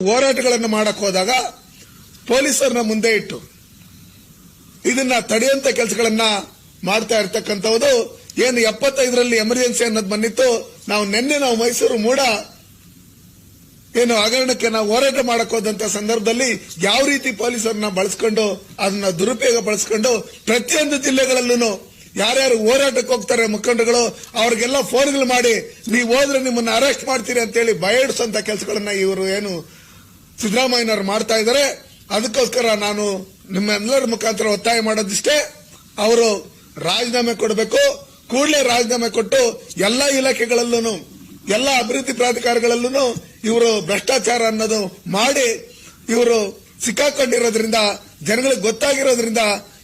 ಹೋರಾಟಗಳನ್ನು ಮಾಡಕ್ ಹೋದಾಗ ಪೊಲೀಸರನ್ನ ಮುಂದೆ ಇಟ್ಟು ಇದನ್ನ ತಡೆಯುವಂತ ಕೆಲಸಗಳನ್ನ ಮಾಡ್ತಾ ಇರ್ತಕ್ಕಂಥದ್ದು ಏನು ಎಪ್ಪತ್ತೈದರಲ್ಲಿ ಎಮರ್ಜೆನ್ಸಿ ಅನ್ನೋದು ಬಂದಿತ್ತು. ನಾವು ನಿನ್ನೆ ನಾವು ಮೈಸೂರು ಮೂಡ ಏನು ಹಗರಣಕ್ಕೆ ನಾವು ಹೋರಾಟ ಮಾಡಕ್ ಹೋದಂತ ಸಂದರ್ಭದಲ್ಲಿ ಯಾವ ರೀತಿ ಪೊಲೀಸರನ್ನ ಬಳಸ್ಕೊಂಡು ಅದನ್ನ ದುರುಪಯೋಗ ಬಳಸ್ಕೊಂಡು ಪ್ರತಿಯೊಂದು ಜಿಲ್ಲೆಗಳಲ್ಲೂ ಯಾರ್ಯಾರು ಹೋರಾಟಕ್ಕೆ ಹೋಗ್ತಾರೆ ಮುಖಂಡಗಳು ಅವ್ರಿಗೆಲ್ಲ ಫೋನ್ಗಳು ಮಾಡಿ, ನೀವು ಹೋದ್ರೆ ನಿಮ್ಮನ್ನ ಅರೆಸ್ಟ್ ಮಾಡ್ತೀರಿ ಅಂತೇಳಿ ಭಯಡಿಸುವಂತ ಕೆಲಸಗಳನ್ನ ಇವರು ಏನು ಸಿದ್ದರಾಮಯ್ಯನವರು ಮಾಡ್ತಾ ಇದ್ದಾರೆ. ಅದಕ್ಕೋಸ್ಕರ ನಾನು ನಿಮ್ಮೆಲ್ಲರ ಮುಖಾಂತರ ಒತ್ತಾಯ ಮಾಡೋದಿಷ್ಟೇ. ಅವರು ರಾಜೀನಾಮೆ ಕೊಡಬೇಕು. ಕೂಡಲೇ ರಾಜೀನಾಮೆ ಕೊಟ್ಟು ಎಲ್ಲಾ ಇಲಾಖೆಗಳಲ್ಲೂ ಎಲ್ಲ ಅಭಿವೃದ್ಧಿ ಪ್ರಾಧಿಕಾರಗಳಲ್ಲೂ ಇವರು ಭ್ರಷ್ಟಾಚಾರ ಅನ್ನೋದು ಮಾಡಿ ಇವರು ಸಿಕ್ಕಾಕೊಂಡಿರೋದ್ರಿಂದ, ಜನಗಳಿಗೆ ಗೊತ್ತಾಗಿರೋದ್ರಿಂದ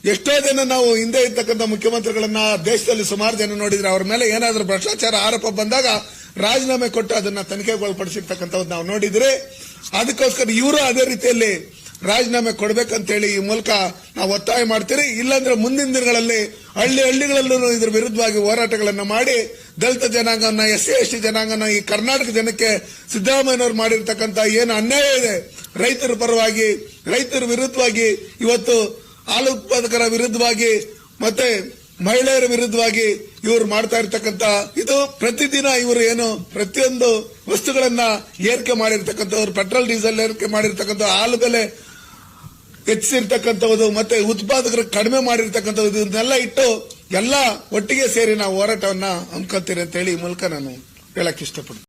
ಎಷ್ಟೋ ಜನ ನಾವು ಹಿಂದೆ ಇರ್ತಕ್ಕಂಥ ಮುಖ್ಯಮಂತ್ರಿಗಳನ್ನ ದೇಶದಲ್ಲಿ ಸುಮಾರು ಜನ ನೋಡಿದ್ರೆ ಅವ್ರ ಮೇಲೆ ಏನಾದರೂ ಭ್ರಷ್ಟಾಚಾರ ಆರೋಪ ಬಂದಾಗ ರಾಜೀನಾಮೆ ಕೊಟ್ಟು ಅದನ್ನ ತನಿಖೆಗೊಳಪಡಿಸಿರ್ತಕ್ಕಂಥದ್ದು ನಾವು ನೋಡಿದ್ರೆ ಅದಕ್ಕೋಸ್ಕರ ಇವರು ಅದೇ ರೀತಿಯಲ್ಲಿ ರಾಜೀನಾಮೆ ಕೊಡ್ಬೇಕಂತೇಳಿ ಈ ಮೂಲಕ ನಾವು ಒತ್ತಾಯ ಮಾಡ್ತೀರಿ. ಇಲ್ಲಾಂದ್ರೆ ಮುಂದಿನ ದಿನಗಳಲ್ಲಿ ಹಳ್ಳಿ ಹಳ್ಳಿಗಳಲ್ಲೂ ಇದ್ರ ವಿರುದ್ಧವಾಗಿ ಹೋರಾಟಗಳನ್ನು ಮಾಡಿ ದಲಿತ ಜನಾಂಗನ ಎಸ್ ಸಿ ಎಸ್ ಟಿ ಜನಾಂಗನ ಈ ಕರ್ನಾಟಕ ಜನಕ್ಕೆ ಸಿದ್ದರಾಮಯ್ಯನವರು ಮಾಡಿರ್ತಕ್ಕಂಥ ಏನು ಅನ್ಯಾಯ ಇದೆ. ರೈತರ ಪರವಾಗಿ, ರೈತರ ವಿರುದ್ಧವಾಗಿ ಇವತ್ತು ಹಾಲು ಉತ್ಪಾದಕರ ವಿರುದ್ಧವಾಗಿ ಮತ್ತೆ ಮಹಿಳೆಯರ ವಿರುದ್ಧವಾಗಿ ಇವರು ಮಾಡ್ತಾ ಇರ್ತಕ್ಕಂತ ಇದು ಪ್ರತಿದಿನ ಇವರು ಏನು ಪ್ರತಿಯೊಂದು ವಸ್ತುಗಳನ್ನ ಏರಿಕೆ ಮಾಡಿರ್ತಕ್ಕಂಥವ್ರು, ಪೆಟ್ರೋಲ್, ಡೀಸೆಲ್ ಏರಿಕೆ ಮಾಡಿರ್ತಕ್ಕಂಥ ಹಾಲು ಬೆಲೆ ಹೆಚ್ಚಿಸಿರ್ತಕ್ಕಂಥದ್ದು ಮತ್ತೆ ಉತ್ಪಾದಕರು ಕಡಿಮೆ ಮಾಡಿರ್ತಕ್ಕಂಥದ್ದು ಇದನ್ನೆಲ್ಲ ಇಟ್ಟು ಎಲ್ಲ ಒಟ್ಟಿಗೆ ಸೇರಿ ನಾವು ಹೋರಾಟವನ್ನ ಹಮ್ಮಿಕೊಳ್ತೀರಿ ಅಂತ ಹೇಳಿ ಮೂಲಕ ನಾನು ಹೇಳಕ್ ಇಷ್ಟಪಡ್ತೀನಿ.